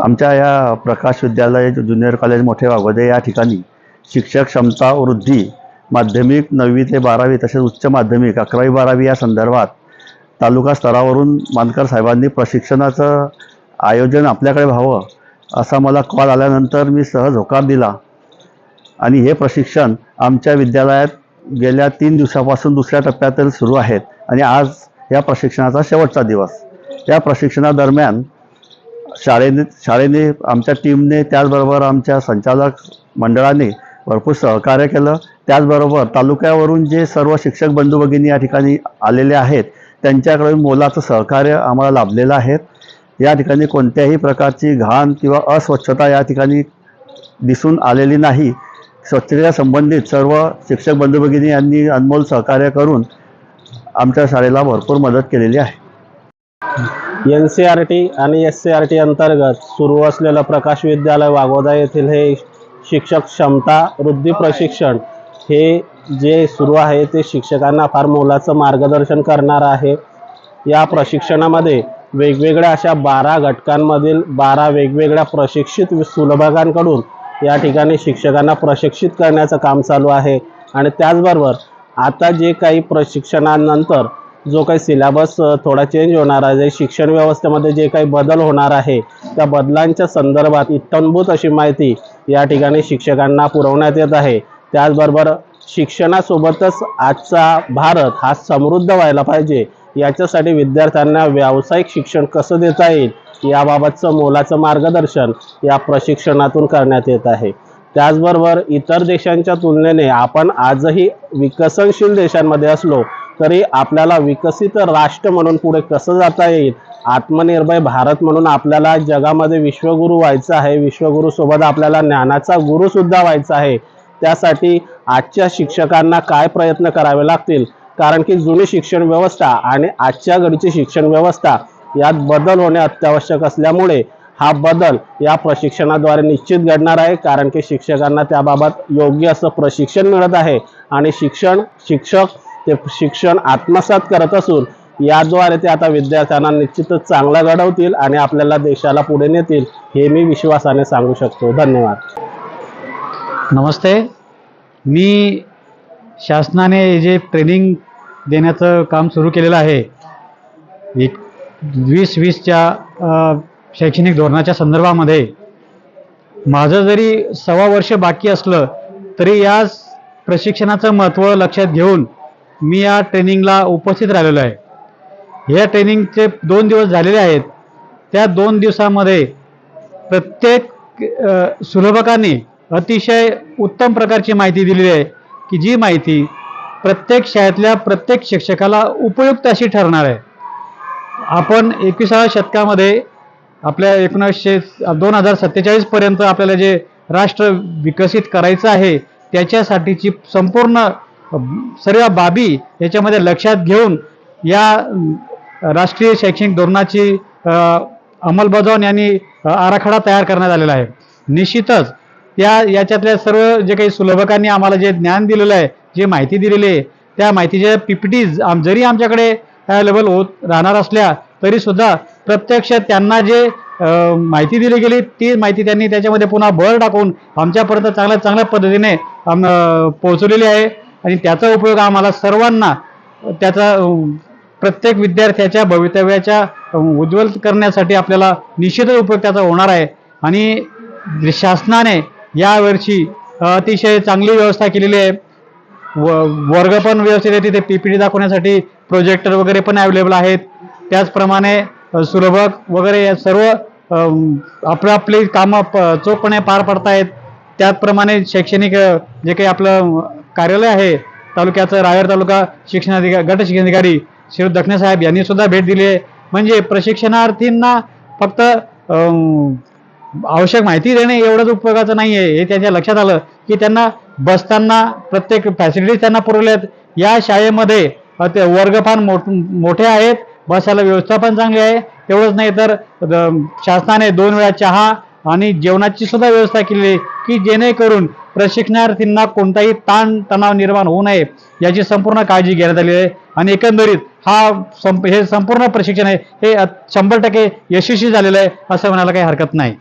आमच्या या प्रकाश विद्यालय ज्युनियर कॉलेज मोठे वाघोदे या ठिकाणी शिक्षक क्षमता वृद्धी माध्यमिक नववी ते बारावी तसेच उच्च माध्यमिक अकरावी बारावी या संदर्भात तालुका स्तरावरून मानकर साहेबांनी प्रशिक्षणाचं आयोजन आपल्याकडे व्हावं असा मला कॉल आल्यानंतर मी सहज होकार दिला. आणि हे प्रशिक्षण आमच्या विद्यालयात गेल्या तीन दिवसापासून दुसऱ्या टप्प्यातील सुरू आहेत आणि आज या प्रशिक्षणाचा शेवटचा दिवस. त्या प्रशिक्षणादरम्यान शाळेने शाळेने आमच्या टीमने त्याचबरोबर आमच्या संचालक मंडळाने भरपूर सहकार्य केलं. त्याचबरोबर तालुक्यावरून जे सर्व शिक्षक बंधू भगिनी या ठिकाणी आलेले आहेत त्यांच्याकडून मोलाचं सहकार्य आम्हाला लाभलेलं आहे. या ठिकाणी कोणत्याही प्रकारची घाण किंवा अस्वच्छता या ठिकाणी दिसून आलेली नाही. स्वच्छतेच्या संबंधित सर्व शिक्षक बंधू भगिनी यांनी अनमोल सहकार्य करून आमच्या शाळेला भरपूर मदत केलेली आहे. एन सी आर टी आणि एस सी आर टी अंतर्गत सुरू असलेलं प्रकाश विद्यालय वाघोदा येथील हे शिक्षक क्षमता वृद्धी प्रशिक्षण हे जे सुरू आहे ते शिक्षकांना फार मोलाचं मार्गदर्शन करणार आहे. या प्रशिक्षणामध्ये वेगवेगळ्या अशा बारा घटकांमधील बारा वेगवेगळ्या प्रशिक्षित सुलभागांकडून या ठिकाणी शिक्षकांना प्रशिक्षित करण्याचं काम चालू आहे. आणि त्याचबरोबर आता जे काही प्रशिक्षणानंतर जो काही सिलेबस थोडा चेंज होणार आहे शिक्षण व्यवस्थेमध्ये जे काही बदल होणार आहे त्या बदलांच्या संदर्भात इत्थंभूत अशी माहिती या ठिकाणी शिक्षकांना पुरवण्यात येत आहे. त्याचबरोबर शिक्षणासोबतच आजचा भारत हा समृद्ध व्हायला पाहिजे याच्यासाठी विद्यार्थ्यांना व्यावसायिक शिक्षण कसं देता येईल याबाबतचं मोलाचं मार्गदर्शन या प्रशिक्षणातून करण्यात येत आहे. त्याचबरोबर इतर देशांच्या तुलनेने आपण आजही विकसनशील देशांमध्ये असलो तरी आपल्याला विकसित राष्ट्र म्हणून पुढे कसं जाता येईल? आत्मनिर्भर भारत म्हणून आपल्याला जगामध्ये विश्वगुरू व्हायचं आहे. विश्वगुरूसोबत आपल्याला ज्ञानाचा गुरुसुद्धा व्हायचा आहे. त्यासाठी आजच्या शिक्षकांना काय प्रयत्न करावे लागतील? कारण की जुनी शिक्षण व्यवस्था आणि आजच्या घडीची शिक्षण व्यवस्था यात बदल होणे अत्यावश्यक असल्यामुळे हा बदल या प्रशिक्षणाद्वारे निश्चित घडणार आहे. कारण की शिक्षकांना त्याबाबत योग्य असं प्रशिक्षण मिळत आहे. आणि शिक्षण शिक्षक ते शिक्षण आत्मसात करत असून याद्वारे ते आता विद्यार्थ्यांना निश्चितच चांगला घडवतील आणि आपल्याला देशाला पुढे नेतील हे मी विश्वासाने सांगू शकतो. धन्यवाद. नमस्ते. मी शासनाने जे ट्रेनिंग देण्याचं काम सुरू केलेलं आहे एक वीस वीसच्या शैक्षणिक धोरणाच्या संदर्भामध्ये माझं जरी सव्वा वर्ष बाकी असलं तरी या प्रशिक्षणाचं महत्त्व लक्षात घेऊन मी या ट्रेनिंगला उपस्थित राहिलेलो आहे. या ट्रेनिंगचे दोन दिवस झालेले आहेत. त्या दोन दिवसामध्ये प्रत्येक सुलभकाने अतिशय उत्तम प्रकारची माहिती दिलेली आहे की जी माहिती प्रत्येक शाळेतल्या प्रत्येक शिक्षकाला उपयुक्त अशी ठरणार आहे. आपण एकविसाव्या शतकामध्ये आपल्या एकोणीसशे दोन हजार सत्तेचाळीसपर्यंत आपल्याला जे राष्ट्र विकसित करायचं आहे त्याच्यासाठीची संपूर्ण सर्व बाबी याच्यामध्ये लक्षात घेऊन या राष्ट्रीय शैक्षणिक धोरणाची अंमलबजावणी आणि आराखडा तयार करण्यात आलेला आहे. निश्चितच त्या याच्यातल्या सर्व जे काही सुलभकांनी आम्हाला जे ज्ञान दिलेलं आहे जे माहिती दिलेली आहे त्या माहितीच्या पीपीटीज आम जरी आमच्याकडे अवेलेबल होत राहणार असल्या तरीसुद्धा प्रत्यक्ष त्यांना जे माहिती दिली गेली ती माहिती त्यांनी त्याच्यामध्ये पुन्हा भर टाकून आमच्यापर्यंत चांगल्या चांगल्या पद्धतीने आम पोहोचवलेली आहे. आणि त्याचा उपयोग आम्हाला सर्वांना त्याचा प्रत्येक विद्यार्थ्याच्या भवितव्याच्या उज्ज्वल करण्यासाठी आपल्याला निश्चितच उपयोग त्याचा होणार आहे. आणि शासनाने यावर्षी अतिशय चांगली व्यवस्था केलेली आहे. व वर्ग पण व्यवस्थित आहे. तिथे पी पी टी दाखवण्यासाठी प्रोजेक्टर वगैरे पण अवेलेबल आहेत. त्याचप्रमाणे सुलभक वगैरे या सर्व आपलं आपली कामं प- चोखपणे पार पडतायत. त्याचप्रमाणे शैक्षणिक जे काही आपलं कार्यालय आहे. तालुक्याचं रायगड तालुका शिक्षणाधिकारी गट शिक्षणाधिकारी श्री दक्षिणे साहेब यांनी सुद्धा भेट दिली आहे. म्हणजे प्रशिक्षणार्थींना फक्त आवश्यक माहिती देणे एवढंच उपयोगाचं नाही आहे हे त्यांच्या लक्षात आलं की त्यांना बसताना प्रत्येक फॅसिलिटीज त्यांना पुरवल्यात. या शाळेमध्ये ते वर्ग फार मोठ मोठे आहेत. बसायला व्यवस्था पण चांगली आहे. तेवढंच नाही तर शासनाने दोन वेळा चहा आणि जेवणाची सुद्धा व्यवस्था केलेली आहे की जेणेकरून प्रशिक्षणार्थींना कोणताही ताण तणाव निर्माण होऊ नये याची संपूर्ण काळजी घेण्यात आली आहे. आणि एकंदरीत हा संप हे संपूर्ण प्रशिक्षण आहे हे शंभर टक्के यशस्वी झालेलं आहे असं म्हणायला काही हरकत नाही.